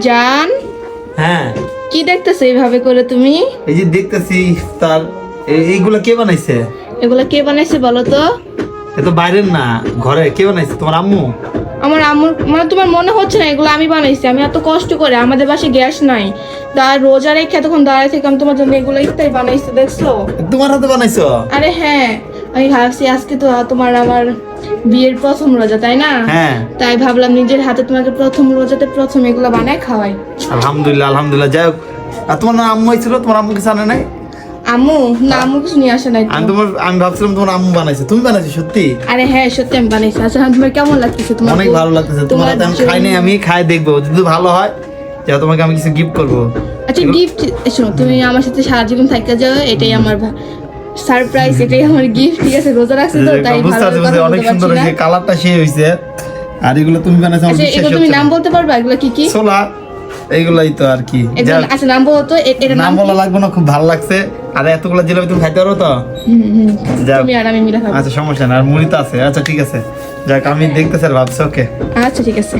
জান? হ্যাঁ। কি দেখতেছো এইভাবে করে তুমি? এই যে দেখতেছি তার এইগুলা কে বানাইছে? এগুলা কে বানাইছে বলো তো? এ তো বাইরের না ঘরে। কে বানাইছে? তোমার আম্মু? আমার আম্মুর মানে তোমার মনে হচ্ছে না এগুলো আমি বানাইছি। আমি এত কষ্ট করে আমাদের বাসায় গ্যাস নাই। তার রোজা রেখে এতক্ষণ দাঁড়ায় থেকে আমি তোমার জন্য এগুলো ইত্যাদি বানাইছি দেখছ? তোমার হাতে বানাইছো? আরে হ্যাঁ। আমি ভাবছি আজকে তো তোমার আমার বিয়ের প্রথম রোজা তাই না? হ্যাঁ। তাই ভাবলাম নিজের হাতে তোমাকে প্রথম রোজাতে প্রথম এগুলো বানায় খাওয়াই। আলহামদুলিল্লাহ আলহামদুলিল্লাহ। যাই হোক আর তোমার না আম্মু হয়েছিল তোমার আম্মু কিছু আনে নাই? আম্মু? না আম্মু কিছু নিয়ে আসে নাই আমি তোমার আমি ভাবছিলাম তোমার আম্মু বানাইছে। তুমি বানাইছো সত্যি? আরে হ্যাঁ সত্যি আমি বানাইছি। আচ্ছা তোমার কেমন লাগতেছে? তোমার অনেক ভালো লাগতেছে। তোমার আমি খাই নাই আমি খাই দেখব। যদি ভালো হয় যা তোমাকে আমি কিছু গিফট করব। আচ্ছা গিফট শোনো তুমি আমার সাথে সারা জীবন থাকতে যাও এটাই আমার সারপ্রাইজ এটাই আমার গিফট ঠিক আছে? রোজা রাখছি তো তাই বুঝতে ভালো পারছি অনেক সুন্দর কালারটা সে হয়েছে। আর এগুলো তুমি বানাইছো আমার আচ্ছা বিশ্বাস এগুলো তুমি নাম বলতে পারবা? এগুলো কি কি? ছোলা এইগুলাই তো আর কি। আচ্ছা নাম বলো তো নাম বলা লাগবে না খুব ভালো লাগছে। আর এতগুলো জিলাপি তুমি খাইতে পারো তো? তুমি আর আমি মিলে খাব। আচ্ছা সমস্যা না আর মুড়ি তো আছে। আচ্ছা ঠিক আছে। যাক আমি দেখতেছি আর ভাবছি ওকে। আচ্ছা ঠিক আছে।